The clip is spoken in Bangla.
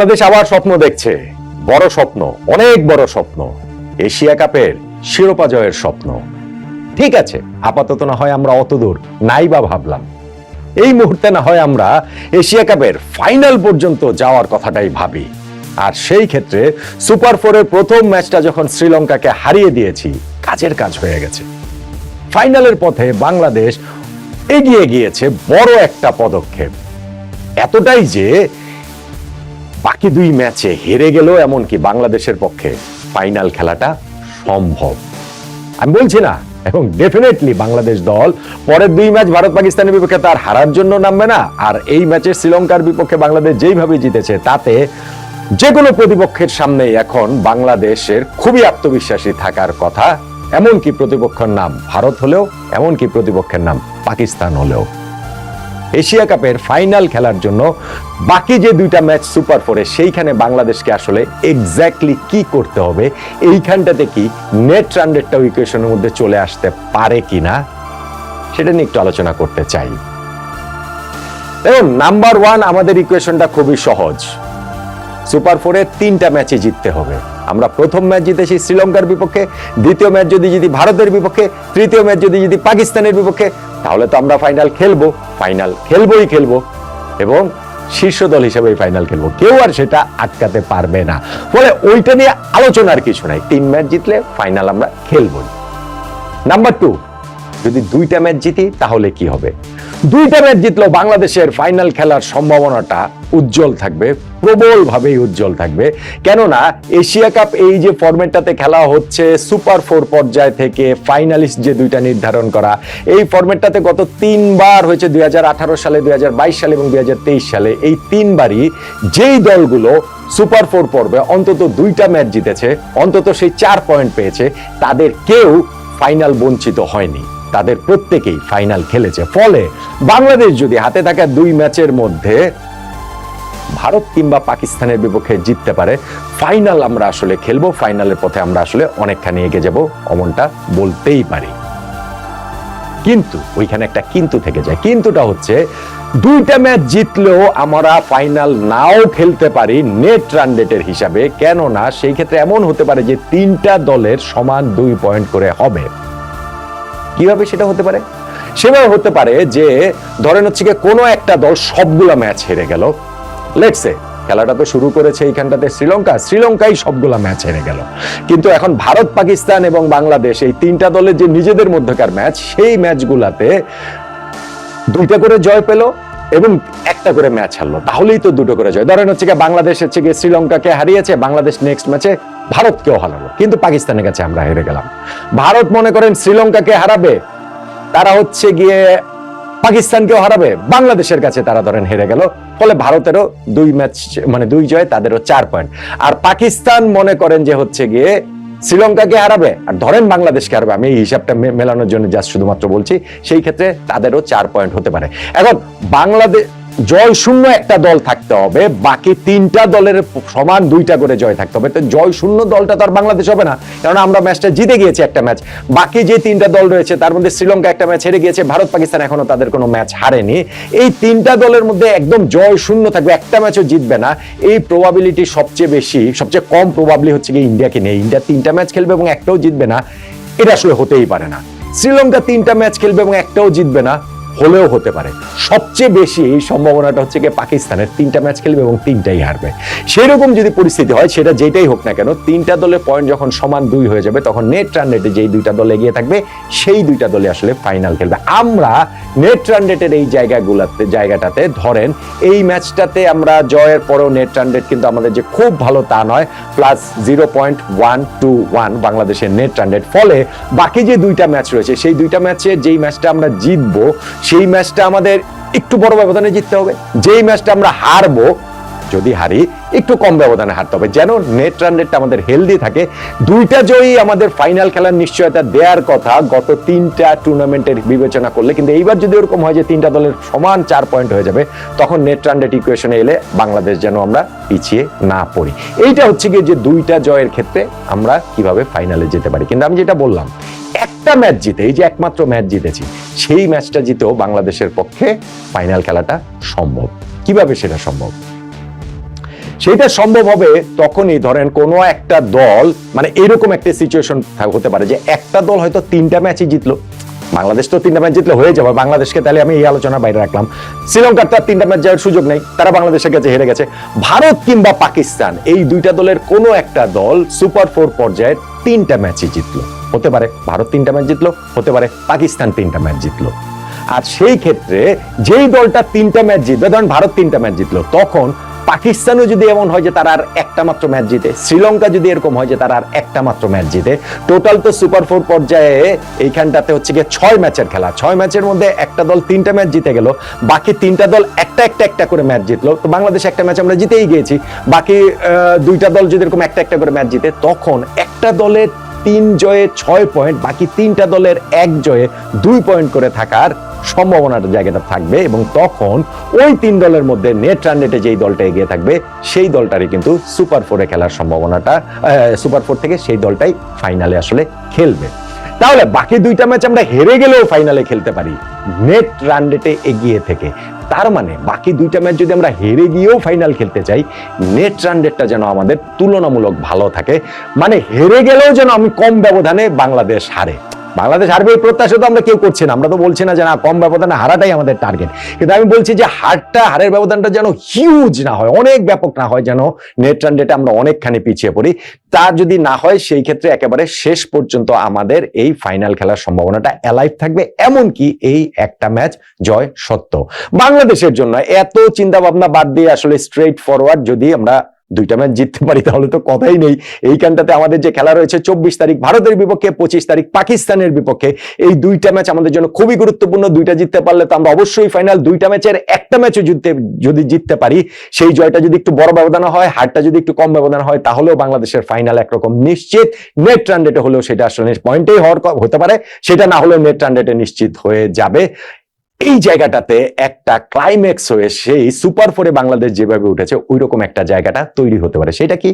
বাংলাদেশ আবার স্বপ্ন দেখছে। বড় স্বপ্ন, অনেক বড় স্বপ্ন। এশিয়া কাপের শিরোপা জয়ের স্বপ্ন। ঠিক আছে, আপাতত না হয় আমরা অত দূর, নাই বা ভাবলাম। এই মুহূর্তে না হয় আমরা এশিয়া কাপের ফাইনাল পর্যন্ত যাওয়ার কথাটাই ভাবি। আর সেই ক্ষেত্রে সুপার ফোরের প্রথম ম্যাচটা যখন শ্রীলঙ্কাকে হারিয়ে দিয়েছি, কাজের কাজ হয়ে গেছে। ফাইনালের পথে বাংলাদেশ এগিয়ে গিয়েছে বড় একটা পদক্ষেপ। এতটাই যে বাকি দুই ম্যাচে হেরে গেল এমনকি বাংলাদেশের পক্ষে ফাইনাল খেলাটা সম্ভব। আমি বলছি না এবং ডেফিনেটলি বাংলাদেশ দল, পরের দুই ম্যাচ ভারত পাকিস্তানের বিপক্ষে তার হারার জন্য নামবে না, আর এই ম্যাচে শ্রীলঙ্কার বিপক্ষে বাংলাদেশ যেইভাবে জিতেছে, তাতে যে কোনো প্রতিপক্ষের সামনে এখন বাংলাদেশের খুবই আত্মবিশ্বাসী থাকার কথা, এমনকি প্রতিপক্ষের নাম ভারত হলেও, এমনকি প্রতিপক্ষের নাম পাকিস্তান হলেও। এশিয়া কাপের ফাইনাল খেলার জন্য বাকি যে দুইটা ম্যাচ সুপার ফোরে, সেইখানে বাংলাদেশকে আসলে এক্স্যাক্টলি কি করতে হবে, এইখানটাতে কি নেট রান রেটটা ইকুয়েশনের মধ্যে চলে আসতে পারে কিনা, সেটা নিয়ে একটু আলোচনা করতে চাই। দেখুন নাম্বার ওয়ান আমাদের ইকুয়েশনটা খুবই সহজ। সুপার ফোরে তিনটা ম্যাচে জিততে হবে। আমরা প্রথম ম্যাচ জিতেছি শ্রীলঙ্কার বিপক্ষে, দ্বিতীয় ম্যাচ যদি জিতি ভারতের বিপক্ষে, তৃতীয় ম্যাচ যদি জিতি পাকিস্তানের বিপক্ষে তাহলে তো আমরা ফাইনাল খেলব ফাইনাল খেলবোই খেলব। এবং শীর্ষ দল হিসেবে ফাইনাল খেলব। কেউ আর সেটা আটকাতে পারবে না। ফলে ওইটা নিয়ে আলোচনার কিছু নাই। তিন ম্যাচ জিতলে ফাইনাল আমরা খেলব নাম্বার টু যদি দুইটা ম্যাচ জিতি তাহলে কি হবে? দুইটা ম্যাচ জিতলেও বাংলাদেশের ফাইনাল খেলার সম্ভাবনাটা উজ্জ্বল থাকবে প্রবল ভাবেই উজ্জ্বল থাকবে। কেননা, এশিয়া কাপ এই যে ফরম্যাটটাতে খেলা হচ্ছে সুপার ফোর পর্যায় থেকে ফাইনালিস্ট যে দুইটা নির্ধারণ করা, এই ফরম্যাটটাতে গত তিনবার হয়েছে দুই হাজার আঠারো সালে, দুই হাজার বাইশ সালে এবং দুই হাজার তেইশ সালে। এই তিনবারই যেই দলগুলো সুপার ফোর পর্বে অন্তত দুইটা ম্যাচ জিতেছে, অন্তত সেই চার পয়েন্ট পেয়েছে, তাদের কেউ ফাইনাল বঞ্চিত হয়নি। তাদের প্রত্যেকেই ফাইনাল খেলেছে। ফলে বাংলাদেশ যদি হাতে থাকা দুই ম্যাচের মধ্যে ভারত কিংবা পাকিস্তানের বিপক্ষে জিততে পারে ফাইনাল আমরা আসলে খেলব ফাইনালের পথে আমরা আসলে অনেকখানি এগিয়ে যাব, অমনটা বলতেই পারি। কিন্তু ওইখানে একটা কিন্তু থেকে যায়। কিন্তুটা হচ্ছে, দুইটা ম্যাচ জিতলেও আমরা ফাইনাল নাও খেলতে পারি নেট রান রেটের হিসাবে। কেননা সেই ক্ষেত্রে এমন হতে পারে যে তিনটা দলের সমান দুই পয়েন্ট করে হবে। কীভাবে সেটা হতে পারে? সেভাবে হতে পারে যে, ধরেন হচ্ছে কি কোনো একটা দল সবগুলো ম্যাচ হেরে গেল। লেটসে খেলাটা তো শুরু করেছে এইখানটাতে শ্রীলঙ্কা, শ্রীলঙ্কাই সবগুলা ম্যাচ হেরে গেল। কিন্তু এখন ভারত, পাকিস্তান এবং বাংলাদেশ এই তিনটা দলের যে নিজেদের মধ্যকার ম্যাচ, সেই ম্যাচগুলাতে দুইটা করে জয় পেল এবং একটা করে ম্যাচ হারলো। তাহলেই তো দুটো করে জয়। ধরেন হচ্ছে গিয়ে বাংলাদেশ হচ্ছে গিয়ে শ্রীলঙ্কাকে হারিয়েছে, বাংলাদেশ নেক্সট ম্যাচে ভারতকেও হারালো। কিন্তু পাকিস্তানের কাছে আমরা হেরে গেলাম। ভারত মনে করেন শ্রীলঙ্কাকে হারাবে, তারা হচ্ছে গিয়ে পাকিস্তানকেও হারাবে, বাংলাদেশের কাছে তারা ধরেন হেরে গেল। ফলে ভারতেরও দুই ম্যাচ মানে দুই জয় তাদেরও চার পয়েন্ট আর পাকিস্তান মনে করেন যে হচ্ছে গিয়ে শ্রীলঙ্কাকে হারাবে, আর ধরেন বাংলাদেশকে হারাবে, আমি এই হিসাবটা মেলানোর জন্য যা শুধুমাত্র বলছি, সেই ক্ষেত্রে তাদেরও চার পয়েন্ট হতে পারে। এখন বাংলাদেশ জয় শূন্য একটা দল থাকতে হবে, বাকি তিনটা দলের সমান দুইটা করে জয় থাকতে হবে। তো জয় শূন্য দলটা তো আর বাংলাদেশ হবে না কারণ আমরা ম্যাচটা জিতে গিয়েছি একটা ম্যাচ। বাকি যে তিনটা দল রয়েছে, তার মধ্যে শ্রীলঙ্কা একটা ম্যাচ হেরে গিয়েছে, ভারত পাকিস্তান এখনও তাদের কোনো ম্যাচ হারেনি। এই তিনটা দলের মধ্যে একদম জয় শূন্য থাকবে, একটা ম্যাচও জিতবে না। এই প্রবাবিলিটি সবচেয়ে বেশি, সবচেয়ে কম প্রবাবলি হচ্ছে কি ইন্ডিয়াকে নিয়ে। ইন্ডিয়া তিনটা ম্যাচ খেলবে এবং একটাও জিতবে না, এটা আসলে হতেই পারে না। শ্রীলঙ্কা তিনটা ম্যাচ খেলবে এবং একটাও জিতবে না। হলেও হতে পারে। সবচেয়ে বেশি এই সম্ভাবনাটা হচ্ছে গিয়ে পাকিস্তানের তিনটা ম্যাচ খেলবে এবং তিনটাই হারবে। সেরকম যদি পরিস্থিতি হয়, সেটা যেটাই হোক না কেন, তিনটা দলের পয়েন্ট যখন সমান দুই হয়ে যাবে, তখন নেট রান রেটে যেই দুইটা দল এগিয়ে থাকবে, সেই দুইটা দলে আসলে ফাইনাল খেলবে। আমরা নেট রান রেটের এই জায়গাগুলোতে, জায়গাটাতে ধরেন, এই ম্যাচটাতে আমরা জয়ের পরেও নেট রান রেট কিন্তু আমাদের যে খুব ভালো তা নয় plus zero point one two one বাংলাদেশের নেট রান রেট ফলে বাকি যে দুইটা ম্যাচ রয়েছে, সেই দুইটা ম্যাচে যেই ম্যাচটা আমরা জিতবো সেই ম্যাচটা আমাদের একটু বড় ব্যবধানে জিততে হবে। যেই ম্যাচটা আমরা হারবো, যদি হারি, একটু কম ব্যবধানে হারতে হবে। যেন নেট রান রেটটা আমাদের হেলদি থাকে। দুইটা জয়ই আমাদের ফাইনাল খেলার নিশ্চয়তা দেওয়ার কথা গত তিনটা টুর্নামেন্টের বিবেচনা করলে। কিন্তু এইবার যদি ওরকম হয় যে তিনটা দলের সমান চার পয়েন্ট হয়ে যাবে, তখন নেট রান রেট ইকুয়েশনে এলে বাংলাদেশ যেন আমরা পিছিয়ে না পড়ি। এইটা হচ্ছে গিয়ে যে দুইটা জয়ের ক্ষেত্রে আমরা কীভাবে ফাইনালে যেতে পারি। কিন্তু আমি যেটা বললাম একটা ম্যাচ জিতে, এই যে একমাত্র ম্যাচ জিতেছি, সেই ম্যাচটা জিতেও বাংলাদেশের পক্ষে ফাইনাল খেলাটা সম্ভব। কীভাবে সেটা সম্ভব? সেটা সম্ভব হবে তখনই, ধরেন কোনো একটা দল মানে এরকম একটা সিচুয়েশন হতে পারে যে একটা দল হয়তো তিনটা ম্যাচই জিতলো। বাংলাদেশ তো তিনটা ম্যাচ জিতলে হয়ে যাবে, বাংলাদেশকে তাহলে আমি এই আলোচনার বাইরে রাখলাম। শ্রীলঙ্কার তো আর তিনটা ম্যাচ যাওয়ার সুযোগ নেই, তারা বাংলাদেশের কাছে হেরে গেছে। ভারত কিংবা পাকিস্তান, এই দুইটা দলের কোনো একটা দল সুপার ফোর পর্যায়ের তিনটা ম্যাচই জিতলো। হতে পারে ভারত তিনটা ম্যাচ জিতলো, হতে পারে পাকিস্তান তিনটা ম্যাচ জিতলো। আর সেই ক্ষেত্রে যেই দলটা তিনটা ম্যাচ জিতবে, ধরেন ভারত তিনটা ম্যাচ জিতলো, তখন পাকিস্তানও যদি এমন হয় যে তারা আর একটা মাত্র ম্যাচ জিতে, শ্রীলঙ্কা যদি এরকম হয় যে তারা আর একটা মাত্র ম্যাচ জিতে, টোটাল তো সুপার ফোর পর্যায়ে এইখানটাতে হচ্ছে গিয়ে ছয় ম্যাচের খেলা। ছয় ম্যাচের মধ্যে একটা দল তিনটা ম্যাচ জিতে গেল, বাকি তিনটা দল একটা একটা একটা করে ম্যাচ জিতলো। তো বাংলাদেশ একটা ম্যাচ আমরা জিতেই গিয়েছি, বাকি দুইটা দল যদি এরকম একটা একটা করে ম্যাচ জিতে, তখন একটা দলের তিন জয়ে ছয় পয়েন্ট বাকি তিনটা দলের এক জয়ে দুই পয়েন্ট করে থাকার সম্ভাবনার জায়গাটা থাকবে এবং তখন ওই তিন দলের মধ্যে নেট রান রেটে যেই দলটা এগিয়ে থাকবে, সেই দলটারই কিন্তু সুপার ফোরে খেলার সম্ভাবনাটা সুপার ফোর থেকে সেই দলটাই ফাইনালে আসলে খেলবে। তাহলে বাকি দুইটা ম্যাচ আমরা হেরে গেলেও ফাইনালে খেলতে পারি। নেট রান রেটে এগিয়ে থেকে। তার মানে বাকি দুইটা ম্যাচ যদি আমরা হেরে গিয়েও ফাইনাল খেলতে চাই নেট রান রেটটা যেন আমাদের তুলনামূলক ভালো থাকে। মানে হেরে গেলেও যেন আমি কম ব্যবধানে বাংলাদেশ হারে। বাংলাদেশ হারবে এই প্রত্যাশা তো আমরা কেউ করছি না। আমরা তো বলছি না যে না, কম ব্যবধানে হারাটাই আমাদের টার্গেট কিন্তু আমি বলছি যে হারটা, হারের ব্যবধানটা যেন হিউজ না হয়, অনেক ব্যাপক না হয় যেন নেট রান রেটে আমরা অনেকখানি পিছিয়ে পড়ি। তা যদি না হয়, সেই ক্ষেত্রে একেবারে শেষ পর্যন্ত আমাদের এই ফাইনাল খেলার সম্ভাবনাটা অ্যালাইভ থাকবে। এমনকি এই একটা ম্যাচ জয় সত্য। বাংলাদেশের জন্য এত চিন্তা ভাবনা বাদ দিয়ে আসলে স্ট্রেট ফরওয়ার্ড যদি আমরা দুইটা ম্যাচ জিততে পারি, তাহলে তো কথাই নেই। এইখানটাতে আমাদের যে খেলা রয়েছে, চব্বিশ তারিখ ভারতের বিপক্ষে, পঁচিশ তারিখ পাকিস্তানের বিপক্ষে। এই দুইটা ম্যাচ আমাদের জন্য খুবই গুরুত্বপূর্ণ। দুইটা জিততে পারলে তো আমরা অবশ্যই ফাইনাল দুইটা ম্যাচের একটা ম্যাচও জিততে, যদি জিততে পারি, সেই জয়টা যদি একটু বড় ব্যবধান হয়, হারটা যদি একটু কম ব্যবধান হয়, তাহলেও বাংলাদেশের ফাইনাল একরকম নিশ্চিত। নেট রান রেটে হলেও সেটা আসলে পয়েন্টেই হওয়ার হতে পারে। সেটা না হলেও নেট রান রেটে নিশ্চিত হয়ে যাবে। এই জায়গাটাতে একটা ক্লাইম্যাক্স হয়ে সেই সুপার ফোরে বাংলাদেশ যেভাবে উঠেছে ওই রকম একটা জায়গাটা তৈরি হতে পারে। সেটা কি?